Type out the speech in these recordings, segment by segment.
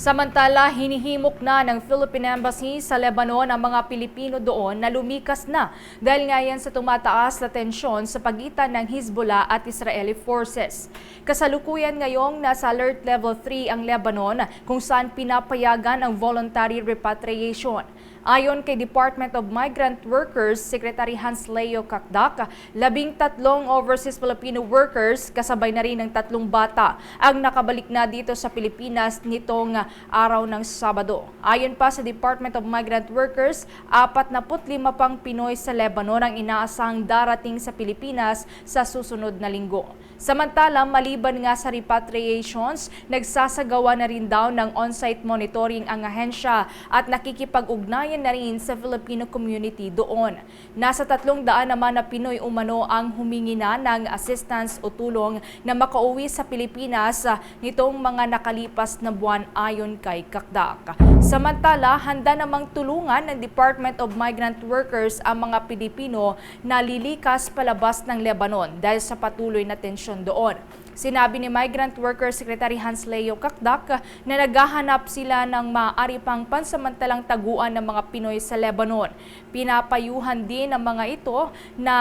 Samantala, hinihimok na ng Philippine Embassy sa Lebanon ang mga Pilipino doon na lumikas na dahil nga yan sa tumataas na tensyon sa pagitan ng Hezbollah at Israeli forces. Kasalukuyan ngayong nasa alert level 3 ang Lebanon kung saan pinapayagan ang voluntary repatriation. Ayon kay Department of Migrant Workers Secretary Hans Leo Kakdak, labing tatlong overseas Filipino workers kasabay na rin ng tatlong bata ang nakabalik na dito sa Pilipinas nitong araw ng Sabado. Ayon pa sa Department of Migrant Workers, 45 pang Pinoy sa Lebanon ang inaasang darating sa Pilipinas sa susunod na linggo. Samantala, maliban nga sa repatriations, nagsasagawa na rin daw ng on-site monitoring ang ahensya at nakikipag-ugnayan na rin sa Filipino community doon. Nasa tatlong daan naman na Pinoy umano ang humingi na ng assistance o tulong na makauwi sa Pilipinas nitong mga nakalipas na buwan ayon kay Kakdak. Samantala, handa namang tulungan ng Department of Migrant Workers ang mga Pilipino na lilikas palabas ng Lebanon dahil sa patuloy na tensyon doon. Sinabi ni Migrant Worker Secretary Hans Leo Kakdak na naghahanap sila ng maaari pang pansamantalang taguan ng mga Pinoy sa Lebanon. Pinapayuhan din ng mga ito na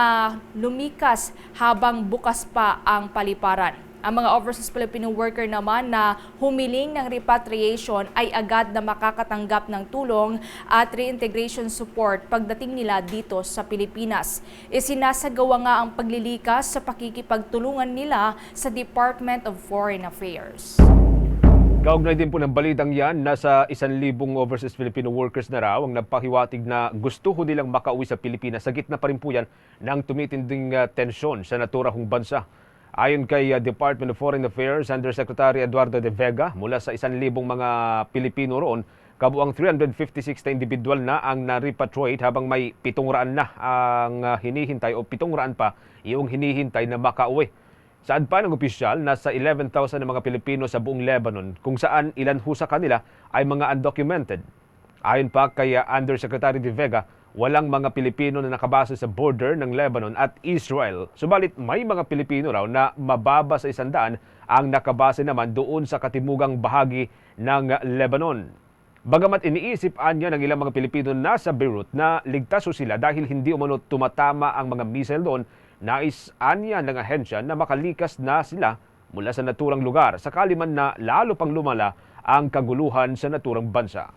lumikas habang bukas pa ang paliparan. Ang mga overseas Filipino worker naman na humiling ng repatriation ay agad na makakatanggap ng tulong at reintegration support pagdating nila dito sa Pilipinas. Isinasagawa nga ang paglilikas sa pakikipagtulungan nila sa Department of Foreign Affairs. Kaugnay din po ng balitang yan, nasa isan libong overseas Filipino workers na raw ang nagpahiwatig na gusto ho nilang makauwi sa Pilipinas. Sa gitna pa rin po yan ng tumitinding uh, tensyon sa naturahong bansa. Ayon kay uh, Department of Foreign Affairs Undersecretary Eduardo de Vega, mula sa isan libong mga Pilipino roon, kabuang 356 na individual na ang na-repatriate habang may 700 na ang uh, hinihintay o 700 pa yung hinihintay na makauwi. Saan pa ng opisyal, nasa 11,000 na mga Pilipino sa buong Lebanon kung saan ilan ho sa kanila ay mga undocumented. Ayon pa kay uh, Undersecretary De Vega, walang mga Pilipino na nakabase sa border ng Lebanon at Israel. Subalit may mga Pilipino raw na mababa sa isandaan ang nakabase naman doon sa katimugang bahagi ng Lebanon. Bagamat iniisip anya ng ilang mga Pilipino nasa Beirut na ligtas sila dahil hindi umano tumatama ang mga missile doon, nais anya ng ahensya na makalikas na sila mula sa naturang lugar sakali man na lalo pang lumala ang kaguluhan sa naturang bansa.